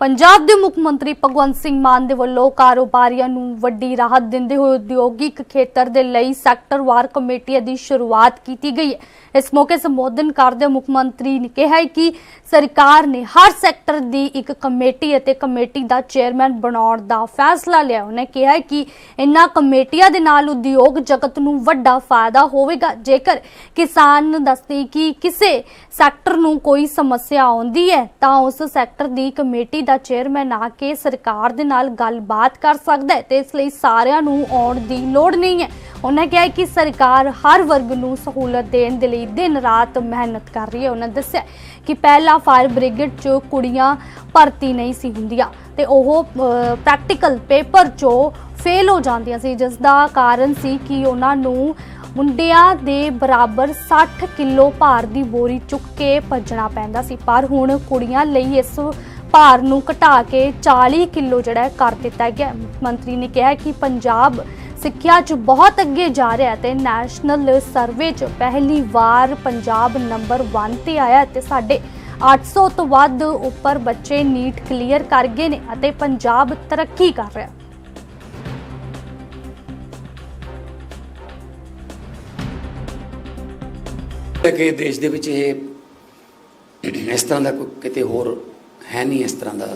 ਪੰਜਾਬ ਦੇ ਮੁੱਖ ਮੰਤਰੀ ਭਗਵੰਤ ਸਿੰਘ ਮਾਨ ਦੇ ਵੱਲੋਂ ਕਾਰੋਬਾਰੀਆਂ ਨੂੰ ਵੱਡੀ ਰਾਹਤ ਦਿੰਦੇ ਹੋਏ ਉਦਯੋਗਿਕ ਖੇਤਰ ਦੇ ਲਈ ਸੈਕਟਰਵਾਰ ਕਮੇਟੀਆਂ ਦੀ ਸ਼ੁਰੂਆਤ ਕੀਤੀ ਗਈ ਹੈ। ਇਸ ਮੌਕੇ ਸੰਬੋਧਨ ਕਰਦੇ ਮੁੱਖ ਮੰਤਰੀ ਨੇ ਕਿਹਾ ਕਿ ਸਰਕਾਰ ਨੇ ਹਰ ਸੈਕਟਰ ਦੀ ਇੱਕ ਕਮੇਟੀ ਅਤੇ ਕਮੇਟੀ ਦਾ ਚੇਅਰਮੈਨ ਬਣਾਉਣ ਦਾ ਫੈਸਲਾ ਲਿਆ। ਉਹਨੇ ਕਿਹਾ ਕਿ ਇਨ੍ਹਾਂ ਕਮੇਟੀਆਂ ਦੇ ਨਾਲ ਉਦਯੋਗ ਜਗਤ ਨੂੰ ਵੱਡਾ ਫਾਇਦਾ ਹੋਵੇਗਾ। ਜੇਕਰ ਕਿਸਾਨ ਦੱਸਦੇ ਕਿ ਕਿਸੇ ਸੈਕਟਰ ਨੂੰ ਕੋਈ ਸਮੱਸਿਆ ਆਉਂਦੀ ਹੈ, ਤਾਂ ਉਸ ਸੈਕਟਰ ਦੀ ਕਮੇਟੀ ਦਾ ਚੇਅਰਮੈਨ ਆ ਕੇ ਸਰਕਾਰ ਦੇ ਨਾਲ ਗੱਲਬਾਤ ਕਰ ਸਕਦਾ ਹੈ ਤੇ ਇਸ ਲਈ ਸਾਰਿਆਂ ਨੂੰ ਆਉਣ ਦੀ ਲੋੜ ਨਹੀਂ ਹੈ। ਉਹਨਾਂ ਕਿਹਾ ਕਿ ਸਰਕਾਰ ਹਰ ਵਰਗ ਨੂੰ ਸਹੂਲਤ ਦੇਣ ਦੇ ਲਈ ਦਿਨ ਰਾਤ ਮਿਹਨਤ ਕਰ ਰਹੀ ਹੈ। ਉਹਨਾਂ ਦੱਸਿਆ ਕਿ ਪਹਿਲਾਂ ਫਾਇਰ ਬ੍ਰਿਗੇਡ 'ਚ ਕੁੜੀਆਂ ਭਰਤੀ ਨਹੀਂ ਸੀ ਹੁੰਦੀਆਂ ਤੇ ਉਹ ਪ੍ਰੈਕਟੀਕਲ ਪੇਪਰ 'ਚੋਂ ਫੇਲ ਹੋ ਜਾਂਦੀਆਂ ਸੀ। ਜਿਸ ਦਾ ਕਾਰਨ ਸੀ ਕਿ ਉਹਨਾਂ ਨੂੰ ਮੁੰਡਿਆਂ ਦੇ ਬਰਾਬਰ 60 ਕਿਲੋ ਭਾਰ ਦੀ ਬੋਰੀ ਚੁੱਕ ਕੇ ਭੱਜਣਾ ਪੈਂਦਾ ਸੀ। ਪਰ ਹੁਣ ਕੁੜੀਆਂ ਲਈ ਇਸ ਭਾਰ ਨੂੰ ਘਟਾ ਕੇ 40 ਕਿਲੋ ਜਿਹੜਾ ਕਰ ਦਿੱਤਾ ਗਿਆ ਮੰਤਰੀ ਨੇ ਕਿਹਾ ਕਿ ਪੰਜਾਬ ਸਿੱਖਿਆ 'ਚ ਬਹੁਤ ਅੱਗੇ ਜਾ ਰਿਹਾ ਤੇ ਨੈਸ਼ਨਲ ਸਰਵੇ 'ਚ ਪਹਿਲੀ ਵਾਰ ਪੰਜਾਬ ਨੰਬਰ 1 ਤੇ ਆਇਆ ਤੇ ਸਾਡੇ 800 ਤੋਂ ਵੱਧ ਉੱਪਰ ਬੱਚੇ ਨੀਟ ਕਲੀਅਰ ਕਰ ਗਏ ਨੇ ਅਤੇ ਪੰਜਾਬ ਤਰੱਕੀ ਕਰ ਰਿਹਾ ਕਿ ਦੇਸ਼ ਦੇ ਵਿੱਚ ਇਹ ਇਸ ਤਰ੍ਹਾਂ ਦਾ ਕੋਈ ਕਿਤੇ ਹੋਰ ਹੈ ਨਹੀਂ ਇਸ ਤਰ੍ਹਾਂ ਦਾ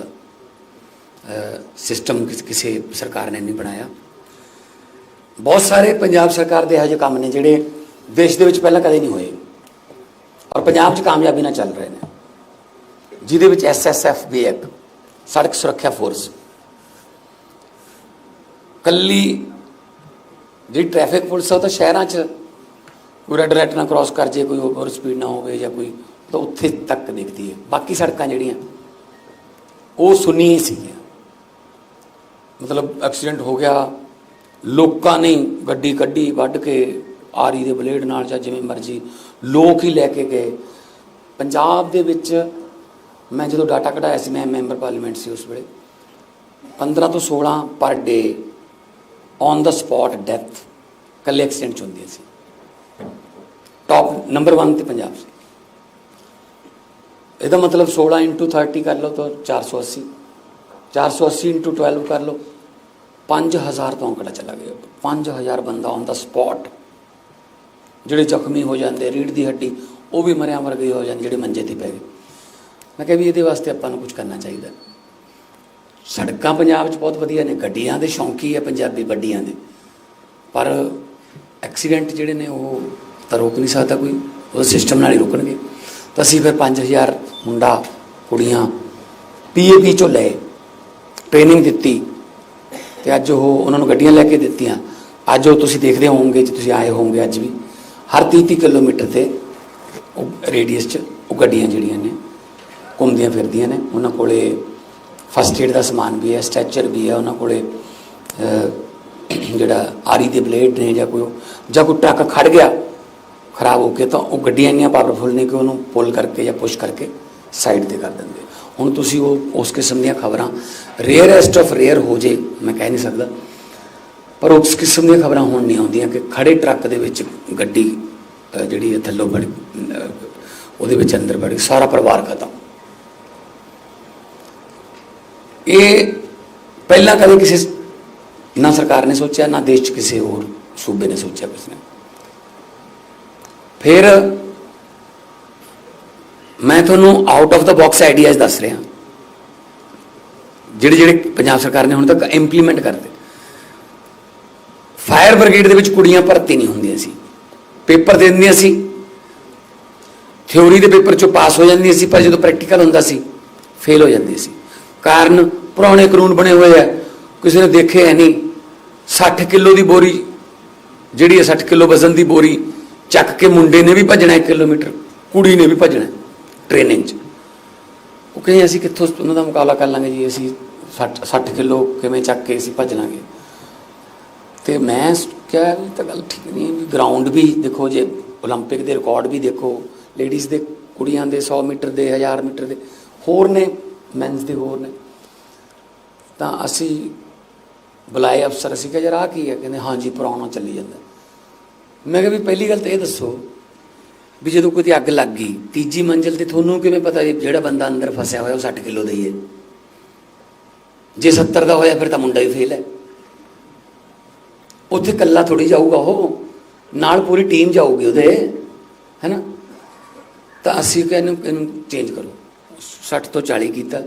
ਸਿਸਟਮ ਕਿਸੇ ਸਰਕਾਰ ਨੇ ਨਹੀਂ ਬਣਾਇਆ। ਬਹੁਤ ਸਾਰੇ ਪੰਜਾਬ ਸਰਕਾਰ ਦੇ ਇਹੋ ਜਿਹੇ ਕੰਮ ਨੇ ਜਿਹੜੇ ਦੇਸ਼ ਦੇ ਵਿੱਚ ਪਹਿਲਾਂ ਕਦੇ ਨਹੀਂ ਹੋਏ ਔਰ ਪੰਜਾਬ 'ਚ ਕਾਮਯਾਬੀ ਨਾਲ ਚੱਲ ਰਹੇ ਨੇ। ਜਿਹਦੇ ਵਿੱਚ ਐਸਐਸਐਫ ਵੀ ਇੱਕ, ਸੜਕ ਸੁਰੱਖਿਆ ਫੋਰਸ ਕੱਲੀ ਜਿਹੜੀ ਟ੍ਰੈਫਿਕ ਪੁਲਿਸ ਆ ਉਹ ਤਾਂ ਸ਼ਹਿਰਾਂ 'ਚ ਕੋਈ ਰੈੱਡ ਲਾਈਟ ਨਾ ਕ੍ਰਾਸ ਕਰ ਜੇ, ਕੋਈ ਓਵਰ ਸਪੀਡ ਨਾ ਹੋਵੇ ਜਾਂ ਕੋਈ ਤਾਂ ਉੱਥੇ ਤੱਕ ਦੇਖਦੀ ਹੈ। ਬਾਕੀ ਸੜਕਾਂ ਜਿਹੜੀਆਂ ਉਹ ਸੁਨੀ ਸੀ। ਮਤਲਬ ਐਕਸੀਡੈਂਟ ਹੋ ਗਿਆ। ਲੋਕਾਂ ਨੇ ਗੱਡੀ ਕੱਢੀ, ਵੱਢ ਕੇ ਆਰੀ ਦੇ ਬਲੇਡ ਨਾਲ ਜਾਂ ਜਿਵੇਂ ਮਰਜ਼ੀ ਲੋਕ ਹੀ ਲੈ ਕੇ ਗਏ। ਪੰਜਾਬ ਦੇ ਵਿੱਚ ਮੈਂ ਜਦੋਂ ਡਾਟਾ ਕਢਾਇਆ ਸੀ, ਮੈਂ ਮੈਂਬਰ ਪਾਰਲੀਮੈਂਟ ਸੀ ਉਸ ਵੇਲੇ। 15 ਤੋਂ 16 ਪਰ day on the spot death ਕੱਲੇ ਐਕਸੀਡੈਂਟ 'ਚ ਹੁੰਦੀਆਂ ਸੀ। ਟੌਪ ਨੰਬਰ 1 ਤੇ ਪੰਜਾਬ ਸੀ। ਇਹਦਾ ਮਤਲਬ 16 into 30 ਕਰ ਲਓ ਤਾਂ 480 480 into 12 ਕਰ ਲਓ। 5000 ਤੋਂ ਅੰਕੜਾ ਚਲਾ ਗਿਆ? 5000 ਬੰਦਾ ਔਨ ਦਾ ਸਪੌਟ ਜਿਹੜੇ ਜ਼ਖਮੀ ਹੋ ਜਾਂਦੇ ਰੀੜ ਦੀ ਹੱਡੀ, ਉਹ ਵੀ ਮਰਿਆ ਮਰ ਗਈ ਹੋ ਜਾਂਦੇ ਜਿਹੜੇ ਮੰਜੇ ਤੇ ਪੈ ਗਏ। ਮੈਂ ਕਿਹਾ ਵੀ ਇਹਦੇ ਵਾਸਤੇ ਆਪਾਂ ਨੂੰ ਕੁਝ ਕਰਨਾ ਚਾਹੀਦਾ। ਸੜਕਾਂ ਪੰਜਾਬ 'ਚ ਬਹੁਤ ਵਧੀਆ ਨੇ, ਗੱਡੀਆਂ ਦੇ ਸ਼ੌਂਕੀ ਹੈ ਪੰਜਾਬੀ ਵੱਡੀਆਂ ਦੇ। ਪਰ ਐਕਸੀਡੈਂਟ ਜਿਹੜੇ ਨੇ ਉਹ ਤਾਂ ਰੋਕ ਨਹੀਂ ਸਕਦਾ ਕੋਈ, ਉਹ ਸਿਸਟਮ ਨਾਲ ਹੀ ਰੁਕਣਗੇ। ਤਾਂ ਅਸੀਂ ਫਿਰ 5000 ਮੁੰਡਾ, ਕੁੜੀਆਂ ਪੀਏਪੀ ਚੋਂ ਲਏ ਟ੍ਰੇਨਿੰਗ ਦਿੱਤੀ ਤੇ ਅੱਜ ਉਹ ਉਹਨਾਂ ਨੂੰ ਗੱਡੀਆਂ ਲੈ ਕੇ ਦਿੱਤੀਆਂ। ਅੱਜ ਉਹ ਤੁਸੀਂ ਦੇਖਦੇ ਹੋਵੋਗੇ ਜੇ ਤੁਸੀਂ ਆਏ ਹੋਵੋਗੇ ਅੱਜ ਵੀ। ਹਰ 30 ਕਿਲੋਮੀਟਰ ਤੇ ਉਹ ਰੇਡੀਅਸ 'ਚ ਉਹ ਗੱਡੀਆਂ ਜਿਹੜੀਆਂ ਨੇ, ਘੁੰਮਦੀਆਂ ਫਿਰਦੀਆਂ ਨੇ। ਉਹਨਾਂ ਕੋਲੇ ਫਸਟ ਏਡ ਦਾ ਸਮਾਨ ਵੀ ਹੈ ਸਟ੍ਰੈਚਰ ਵੀ ਹੈ, ਉਹਨਾਂ ਕੋਲੇ ਜਿਹੜਾ ਆਰੀ ਦੇ ਬਲੇਡ ਨੇ ਜਾਂ ਕੋਈ ਜਾਂ ਕੋਈ ਟਰੱਕ ਖੜ ਗਿਆ, ਖਰਾਬ ਹੋ ਕੇ ਤਾਂ ਉਹ ਗੱਡੀਆਂ ਇੰਨੀਆਂ ਪਾਵਰਫੁਲ ਨੇ ਕਿ ਉਹਨੂੰ ਪੁੱਲ ਕਰਕੇ ਜਾਂ ਪੁਸ਼ ਕਰਕੇ ਸਾਈਡ ਤੇ ਕਰ ਦਿੰਦੇ। ਹੁਣ ਤੁਸੀਂ ਉਹ, ਉਸ ਕਿਸਮ ਦੀਆਂ ਖਬਰਾਂ ਰੇਅਰੈਸਟ ਆਫ ਰੇਅਰ ਹੋ ਜੇ, ਮੈਂ ਕਹਿ ਨਹੀਂ ਸਕਦਾ। ਪਰ ਉਸ ਕਿਸਮ ਦੀਆਂ ਖਬਰਾਂ ਹੁਣ ਨਹੀਂ ਆਉਂਦੀਆਂ ਕਿ ਖੜੇ ਟਰੱਕ ਦੇ ਵਿੱਚ ਗੱਡੀ ਜਿਹੜੀ ਹੈ ਥੱਲੋਂ ਬੜ ਉਹਦੇ ਵਿੱਚ ਅੰਦਰ ਵੜ ਸਾਰਾ ਪਰਿਵਾਰ ਖਤਮ। ਇਹ ਪਹਿਲਾਂ ਕਦੇ ਕਿਸੇ ਨਾ ਸਰਕਾਰ ਨੇ ਸੋਚਿਆ, ਨਾ ਦੇਸ਼ 'ਚ ਕਿਸੇ ਹੋਰ ਸੂਬੇ ਨੇ ਸੋਚਿਆ ਕਿਸ ਨੇ। ਫਿਰ ਮੈਂ ਤੁਹਾਨੂੰ out of the box ideas ਦੱਸ ਰਿਹਾ। ਜਿਹੜੇ ਜਿਹੜੇ ਪੰਜਾਬ ਸਰਕਾਰ ਨੇ ਹੁਣ ਤੱਕ ਇੰਪਲੀਮੈਂਟ ਕਰਦੇ। ਫਾਇਰ ਬ੍ਰਿਗੇਡ ਦੇ ਵਿੱਚ ਕੁੜੀਆਂ ਭਰਤੀ ਨਹੀਂ ਹੁੰਦੀਆਂ ਸੀ। ਪੇਪਰ ਦੇ ਦਿੰਦੀਆਂ ਸੀ। ਥਿਉਰੀ ਦੇ ਪੇਪਰ ਚੋਂ ਪਾਸ ਹੋ ਜਾਂਦੀਆਂ ਸੀ, ਪਰ ਜਦੋਂ ਪ੍ਰੈਕਟੀਕਲ ਹੁੰਦਾ ਸੀ ਫੇਲ ਹੋ ਜਾਂਦੀ ਸੀ। ਕਾਰਨ ਪੁਰਾਣੇ ਕਾਨੂੰਨ ਬਣੇ ਹੋਏ ਆ। ਕਿਸੇ ਨੇ ਦੇਖੇ ਹੈ ਨਹੀਂ। 60 ਕਿਲੋ ਦੀ ਬੋਰੀ, ਜਿਹੜੀ ਹੈ 60 ਕਿਲੋ ਵਜ਼ਨ ਦੀ ਬੋਰੀ, ਚੱਕ ਕੇ ਮੁੰਡੇ ਨੇ ਵੀ ਭੱਜਣਾ 1 ਕਿਲੋਮੀਟਰ, ਕੁੜੀ ਨੇ ਵੀ ਭੱਜਣਾ। ਟ੍ਰੇਨਿੰਗ 'ਚ ਉਹ ਕਹੇ ਅਸੀਂ ਕਿੱਥੋਂ ਉਹਨਾਂ ਦਾ ਮੁਕਾਬਲਾ ਕਰ ਲਾਂਗੇ ਜੀ ਅਸੀਂ 60 60 ਕਿਲੋ ਕਿਵੇਂ ਚੱਕ ਕੇ ਅਸੀਂ ਭੱਜ ਲਾਂਗੇ ਤੇ ਮੈਂ ਕਿਹਾ ਵੀ ਤਾਂ ਗੱਲ ਠੀਕ ਨਹੀਂ ਹੈ ਵੀ ਗਰਾਊਂਡ ਵੀ ਦੇਖੋ ਜੇ 올림픽 ਦੇ ਰਿਕਾਰਡ ਵੀ ਦੇਖੋ ਲੇਡੀਜ਼ ਦੇ ਕੁੜੀਆਂ ਦੇ 100 ਮੀਟਰ ਦੇ 1000 ਮੀਟਰ ਦੇ ਹੋਰ ਨੇ ਮੈਨਸ ਦੇ ਹੋਰ ਨੇ ਤਾਂ ਅਸੀਂ ਬੁਲਾਏ ਅਫਸਰ ਅਸੀਂ ਕਿਹਾ ਯਾਰ ਆਹ ਕੀ ਹੈ ਕਹਿੰਦੇ ਹਾਂਜੀ ਪੁਰਾਣਾ ਚੱਲੀ ਜਾਂਦਾ ਮੈਂ ਕਿਹਾ ਵੀ ਪਹਿਲੀ ਗੱਲ ਤਾਂ ਇਹ ਦੱਸੋ ਵੀ ਜਦੋਂ ਕੋਈ ਅੱਗ ਲੱਗ ਗਈ, ਤੀਜੀ ਮੰਜ਼ਿਲ ਤੇ ਤੁਹਾਨੂੰ ਕਿਵੇਂ ਪਤਾ ਵੀ ਜਿਹੜਾ ਬੰਦਾ ਅੰਦਰ ਫਸਿਆ ਹੋਇਆ ਉਹ 60 ਕਿਲੋ ਦਾ ਹੀ ਹੈ? ਜੇ 70 ਦਾ ਹੋਇਆ ਫਿਰ ਤਾਂ ਮੁੰਡਾ ਹੀ ਫੇਲ ਹੈ। ਉੱਥੇ ਕੱਲਾ ਥੋੜੀ ਜਾਊਗਾ ਉਹ, ਨਾਲ ਪੂਰੀ ਟੀਮ ਜਾਊਗੀ ਉਹਦੇ, ਹੈਨਾ? ਤਾਂ ਅਸੀਂ ਕਿ ਇਹਨੂੰ ਇਹਨੂੰ ਚੇਂਜ ਕਰੋ। 60 ਤੋਂ 40 ਕੀਤਾ।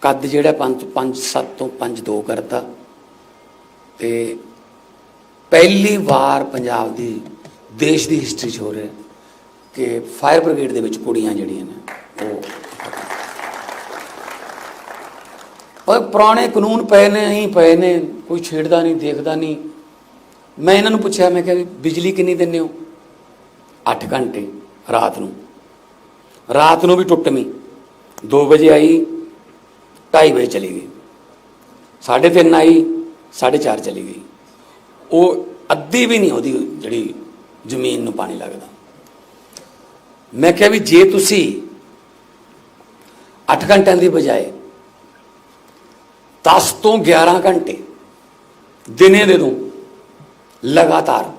ਕੱਦ ਜਿਹੜਾ 5 5 7 ਤੋਂ 5 2 ਕਰਤਾ। ਤੇ ਪਹਿਲੀ ਵਾਰ ਪੰਜਾਬ ਦੀ, ਦੇਸ਼ ਦੀ ਹਿਸਟਰੀ 'ਚ ਹੋ ਰਿਹਾ। ਕਿ ਫਾਇਰ ਬ੍ਰਿਗੇਡ ਦੇ ਵਿੱਚ ਕੁੜੀਆਂ ਜਿਹੜੀਆਂ ਨੇ, ਉਹ ਪਰ ਪੁਰਾਣੇ ਕਾਨੂੰਨ ਪਏ ਨੇ ਹੀ ਪਏ ਨੇ, ਕੋਈ ਛੇੜਦਾ ਨਹੀਂ, ਦੇਖਦਾ ਨਹੀਂ। ਮੈਂ ਇਹਨਾਂ ਨੂੰ ਪੁੱਛਿਆ, ਮੈਂ ਕਿਹਾ ਵੀ ਬਿਜਲੀ ਕਿੰਨੀ ਦਿੰਦੇ ਹੋ? 8 ਘੰਟੇ, ਰਾਤ ਨੂੰ। ਰਾਤ ਨੂੰ ਵੀ ਟੁੱਟਵੀਂ 2 ਵਜੇ ਆਈ 2:30 ਵਜੇ ਚਲੀ ਗਈ। 3:30 ਆਈ 4:30 ਚਲੀ ਗਈ। ਉਹ ਅੱਧੀ ਵੀ ਨਹੀਂ ਉਹਦੀ ਜਿਹੜੀ ਜ਼ਮੀਨ ਨੂੰ ਪਾਣੀ ਲੱਗਦਾ। ਮੈਂ ਕਿਹਾ ਵੀ ਜੇ ਤੁਸੀਂ 8 ਘੰਟਿਆਂ ਦੀ ਬਜਾਏ 10 ਤੋਂ 11 ਘੰਟੇ ਦਿਨੇ ਦੇ ਦੋ ਲਗਾਤਾਰ,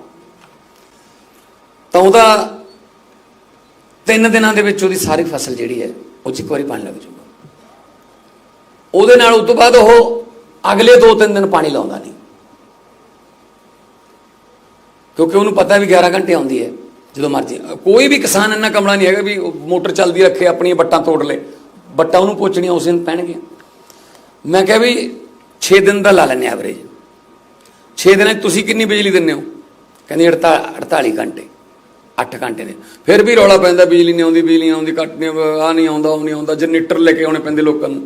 ਤਾਂ ਉਹਦਾ ਤਿੰਨ ਦਿਨਾਂ ਦੇ ਵਿੱਚ ਉਹਦੀ ਸਾਰੀ ਫਸਲ ਜਿਹੜੀ ਹੈ, ਉਹ 'ਚ ਇੱਕ ਵਾਰੀ ਪਾਣੀ ਲੱਗ ਜਾਊਗਾ। ਉਹਦੇ ਨਾਲ ਉਸ ਤੋਂ ਬਾਅਦ ਉਹ ਅਗਲੇ 2-3 ਦਿਨ ਪਾਣੀ ਲਾਉਂਦਾ ਨਹੀਂ। ਕਿਉਂਕਿ ਉਹਨੂੰ ਪਤਾ ਵੀ 11 ਘੰਟੇ ਆਉਂਦੀ ਹੈ। ਜਦੋਂ ਮਰਜ਼ੀ, ਕੋਈ ਵੀ ਕਿਸਾਨ ਇੰਨਾ ਕਮਲਾ ਨਹੀਂ ਹੈਗਾ ਵੀ ਮੋਟਰ ਚੱਲਦੀ ਰੱਖੇ, ਆਪਣੀਆਂ ਬੱਟਾਂ ਤੋੜ ਲੇ ਬੱਟਾਂ ਉਹਨੂੰ ਪੋਚਣੀਆਂ, ਉਸ ਦਿਨ ਪੈਣਗੀਆਂ। ਮੈਂ ਕਿਹਾ ਵੀ 6 ਦਿਨ ਦਾ ਲਾ ਲੈਣੇ ਐਵਰੇਜ 6 ਦਿਨਾਂ 'ਚ ਤੁਸੀਂ ਕਿੰਨੀ ਬਿਜਲੀ ਦਿੰਦੇ ਹੋ? ਕਹਿੰਦੀ 48 ਘੰਟੇ 8 ਘੰਟੇ ਦੇ। ਫਿਰ ਵੀ ਰੌਲਾ ਪੈਂਦਾ, ਬਿਜਲੀ ਨਹੀਂ ਆਉਂਦੀ, ਬਿਜਲੀ ਆਉਂਦੀ ਕੱਟ ਨਹੀਂ ਆ ਨਹੀਂ ਆਉਂਦਾ, ਉਹ ਨਹੀਂ ਆਉਂਦਾ ਜਨਰੇਟਰ ਲੈ ਕੇ ਆਉਣੇ ਪੈਂਦੇ ਲੋਕਾਂ ਨੂੰ।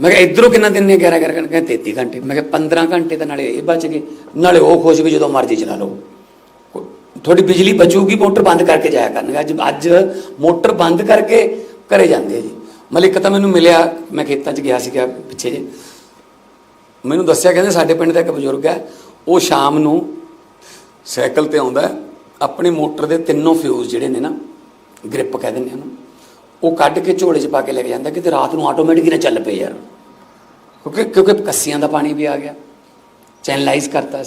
ਮੈਂ ਕਿਹਾ, ਇਧਰੋਂ ਕਿੰਨਾ ਦਿੰਨੇ 11 11 ਘੰਟੇ। ਕਹਿੰਦੇ 33 ਘੰਟੇ। ਮੈਂ ਕਿਹਾ 15 ਘੰਟੇ ਤਾਂ ਨਾਲੇ ਇਹ ਬਚ ਗਏ। ਨਾਲੇ ਉਹ ਖੁਸ਼ ਵੀ ਜਦੋਂ ਮਰਜ਼ੀ ਚਲਾ ਲਓ। ਤੁਹਾਡੀ ਬਿਜਲੀ ਬਚੂਗੀ, ਮੋਟਰ ਬੰਦ ਕਰਕੇ ਜਾਇਆ ਕਰਨਗੇ। ਅੱਜ ਅੱਜ ਮੋਟਰ ਬੰਦ ਕਰਕੇ ਘਰੇ ਜਾਂਦੇ ਆ ਜੀ। ਮਲਿਕ ਤਾਂ ਮੈਨੂੰ ਮਿਲਿਆ, ਮੈਂ ਖੇਤਾਂ 'ਚ ਗਿਆ ਸੀਗਾ ਪਿੱਛੇ ਜੇ। ਮੈਨੂੰ ਦੱਸਿਆ, ਕਹਿੰਦੇ ਸਾਡੇ ਪਿੰਡ ਦਾ ਇੱਕ ਬਜ਼ੁਰਗ ਹੈ, ਉਹ ਸ਼ਾਮ ਨੂੰ ਸਾਈਕਲ ਤੇ ਆਉਂਦਾ ਆਪਣੀ ਮੋਟਰ ਦੇ ਤਿੰਨੋਂ ਫਿਊਜ਼ ਜਿਹੜੇ ਨੇ ਨਾ, ਗ੍ਰਿਪ ਕਹਿ ਦਿੰਦੇ ਉਹਨੂੰ, ਉਹ ਕੱਢ ਕੇ ਝੋਲੇ 'ਚ ਪਾ ਕੇ ਲੈ ਕੇ ਜਾਂਦਾ, ਕਿਤੇ ਰਾਤ ਨੂੰ ਆਟੋਮੈਟਿਕ ਹੀ ਨਾ ਚੱਲ ਪਏ ਯਾਰ। ਕਿਉਂਕਿ ਕਿਉਂਕਿ ਕੱਸੀਆਂ ਦਾ ਪਾਣੀ ਵੀ ਆ ਗਿਆ। ਚੈਨਲਾਈਜ਼ ਕਰਤਾ